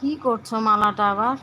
কি করছ মালাটা আবার?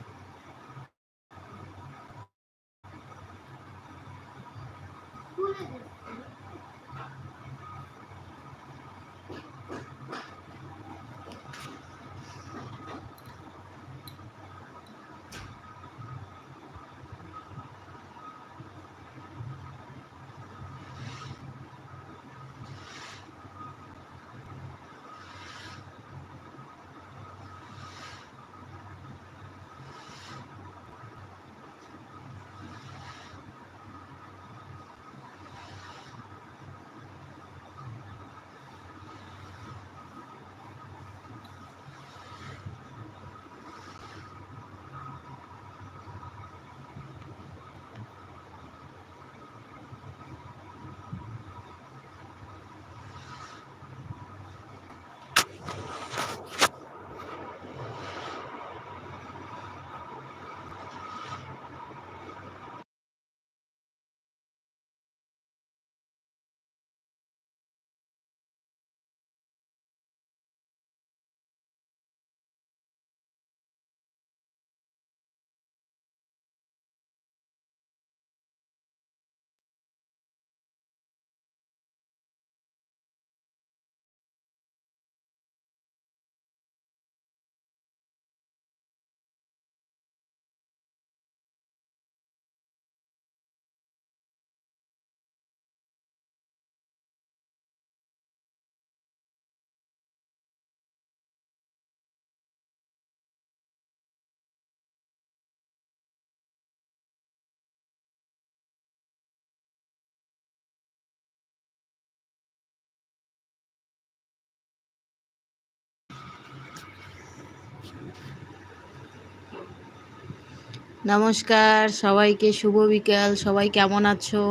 নমস্কার, সবাইকে শুভ বিকাল। সবাই কেমন আছো?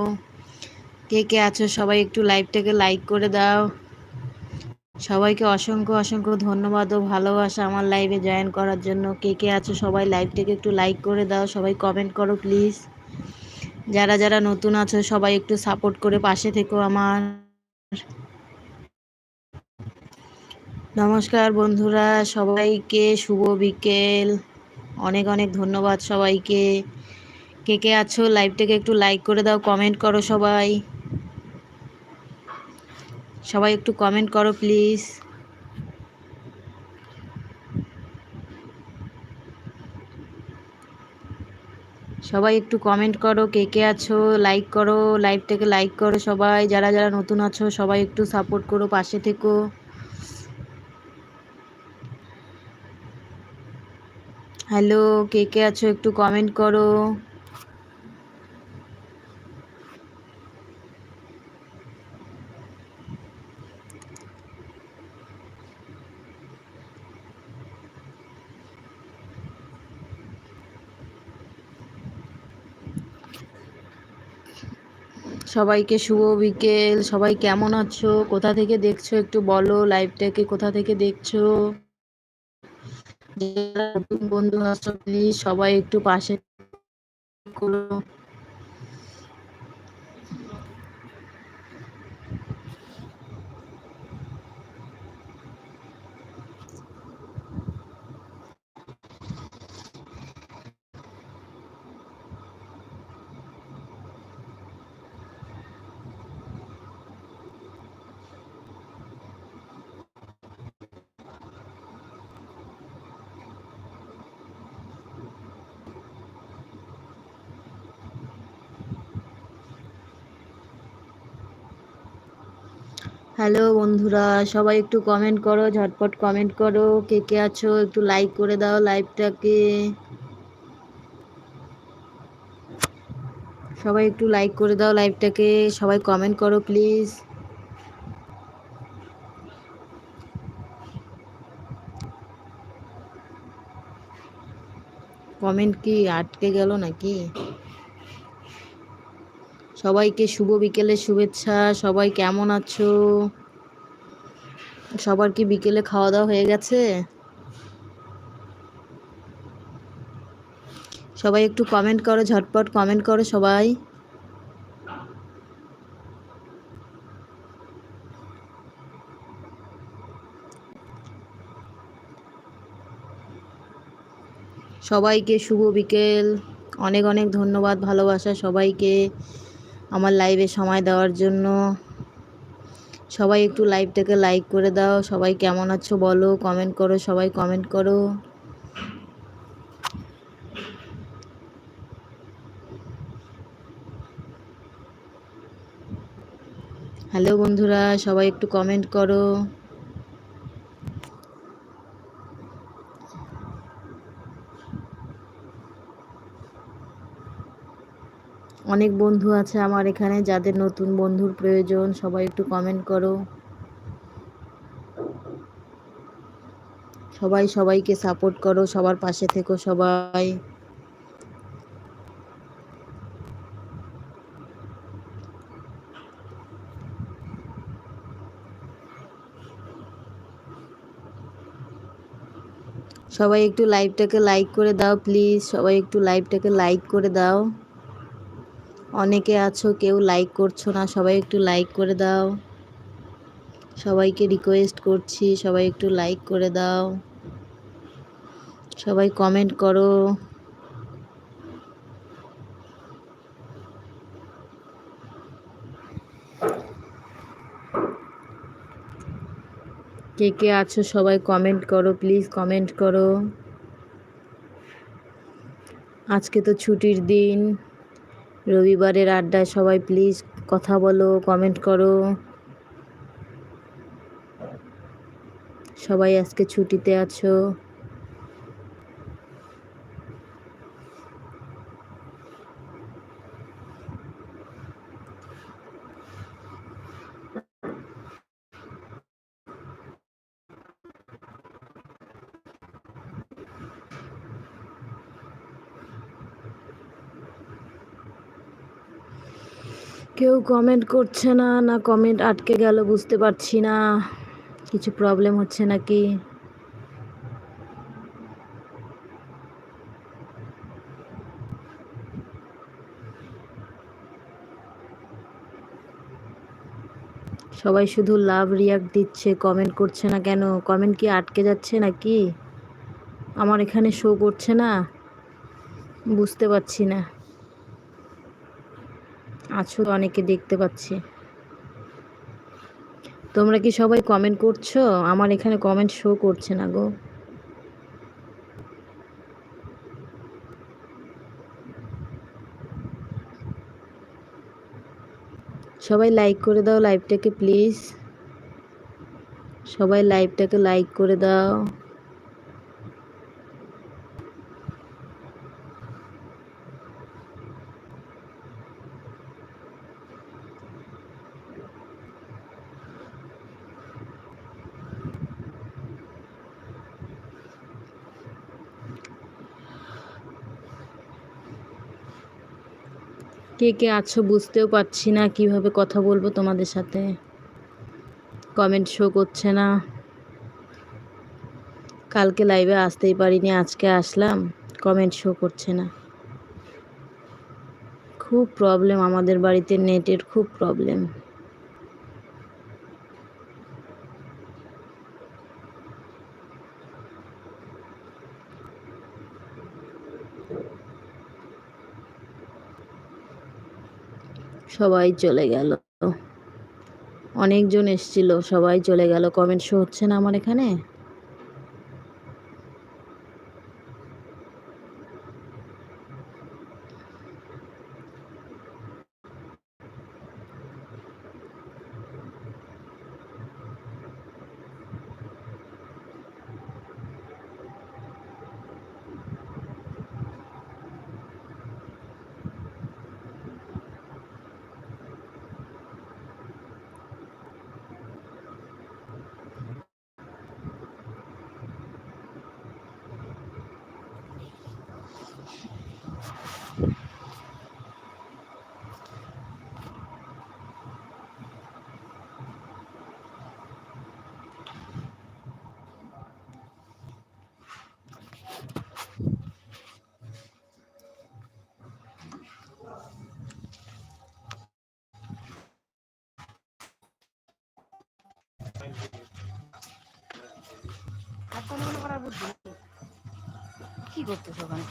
কে কে আছো? সবাই একটু লাইভটাকে লাইক করে দাও। সবাইকে অসংখ্য অসংখ্য ধন্যবাদ ও ভালোবাসা আমার লাইভে জয়েন করার জন্য। কে কে আছো? সবাই লাইভটাকে একটু লাইক করে দাও। সবাই কমেন্ট করো প্লিজ যারা যারা নতুন আছো, সবাই একটু সাপোর্ট করে পাশে থেকো আমার। নমস্কার বন্ধুরা, সবাইকে শুভ বিকেল। অনেক অনেক ধন্যবাদ সবাইকে। কে কে আছো লাইভটাকে একটু লাইক করে দাও কমেন্ট করো সবাই। সবাই একটু কমেন্ট করো প্লিজ সবাই একটু কমেন্ট করো, কে কে আছো লাইক করো, লাইভটাকে লাইক করো সবাই। যারা যারা নতুন আছো, সবাই একটু সাপোর্ট করো, পাশে থেকো। হ্যালো কে কে আছো একটু কমেন্ট করো। সবাইকে শুভ বিকেল, সবাই কেমন আছো? কোথা থেকে দেখছ একটু বলো লাইভটাকে কোথা থেকে দেখছ? নতুন বন্ধু আছো প্লিজ সবাই একটু পাশে হ্যালো বন্ধুরা, সবাই একটু কমেন্ট করো, ঝটপট কমেন্ট করো, কে কে আছো একটু লাইক করে দাও লাইভটাকে সবাই একটু লাইক করে দাও লাইভটাকে সবাই কমেন্ট করো প্লিজ কমেন্ট কি আটকে গেল নাকি? সবাইকে শুভ বিকেলের শুভেচ্ছা। সবাই কেমন আছো? সবার কি বিকেলে খাওয়া দাওয়া হয়ে গেছে? সবাই একটু কমেন্ট করো, ঝটপট কমেন্ট করো সবাই। সবাইকে শুভ বিকেল। অনেক অনেক ধন্যবাদ, ভালোবাসা সবাইকে। আমার লাইভে সময় দেওয়ার জন্য। সবাই একটু লাইভটাকে লাইক করে দাও। সবাই কেমন আছো বলো? কমেন্ট করো, সবাই কমেন্ট করো। হ্যালো বন্ধুরা, সবাই একটু কমেন্ট করো। অনেক বন্ধু আছে আমার এখানে যাদের নতুন বন্ধুর প্রয়োজন, সবাই একটু কমেন্ট করো। সবাই সবাইকে সাপোর্ট করো, সবার পাশে থেকো সবাই। সবাই একটু লাইভটাকে লাইক করে দাও প্লিজ সবাই একটু লাইভটাকে লাইক করে দাও। অনেকে আছো, কেউ লাইক করছ না, সবাই একটু লাইক করে দাও। সবাইকে রিকোয়েস্ট করছি, সবাই একটু লাইক করে দাও। সবাই কমেন্ট করো। কে কে আছো, সবাই কমেন্ট করো প্লিজ কমেন্ট করো। আজকে তো ছুটির দিন। রবিবারের আড্ডায় সবাই প্লিজ কথা বলো কমেন্ট করো। সবাই আজকে ছুটিতে আছো। কেউ কমেন্ট করছে না না কমেন্ট আটকে গেল, বুঝতে পারছি না। কিছু প্রবলেম হচ্ছে নাকি? সবাই শুধু লাভ রিয়াক্ট দিচ্ছে কমেন্ট করছে না কেন? কমেন্ট কি আটকে যাচ্ছে নাকি? আমার এখানে শো করছে না, বুঝতে পারছি না। আছো অনেকে দেখতে পাচ্ছি। তোমরা কি সবাই কমেন্ট করছ? আমার এখানে কমেন্ট শো করছে না গো। সবাই লাইক করে দাও লাইভটাকে প্লিজ সবাই লাইভটাকে লাইক করে দাও। কে কে আছো বুঝতেও পারছি না, কীভাবে কথা বলব তোমাদের সাথে? কমেন্ট শো করছে না। কালকে লাইভে আসতেই পারিনি, আজকে আসলাম কমেন্ট শো করছে না। খুব প্রবলেম আমাদের বাড়িতে নেটের খুব প্রবলেম সবাই চলে গেল। অনেকজন এসছিল সবাই চলে গেল। কমেন্ট শো হচ্ছে না আমার এখানে? Tá mau ngerebut dulu. কি করতেছো ওখানে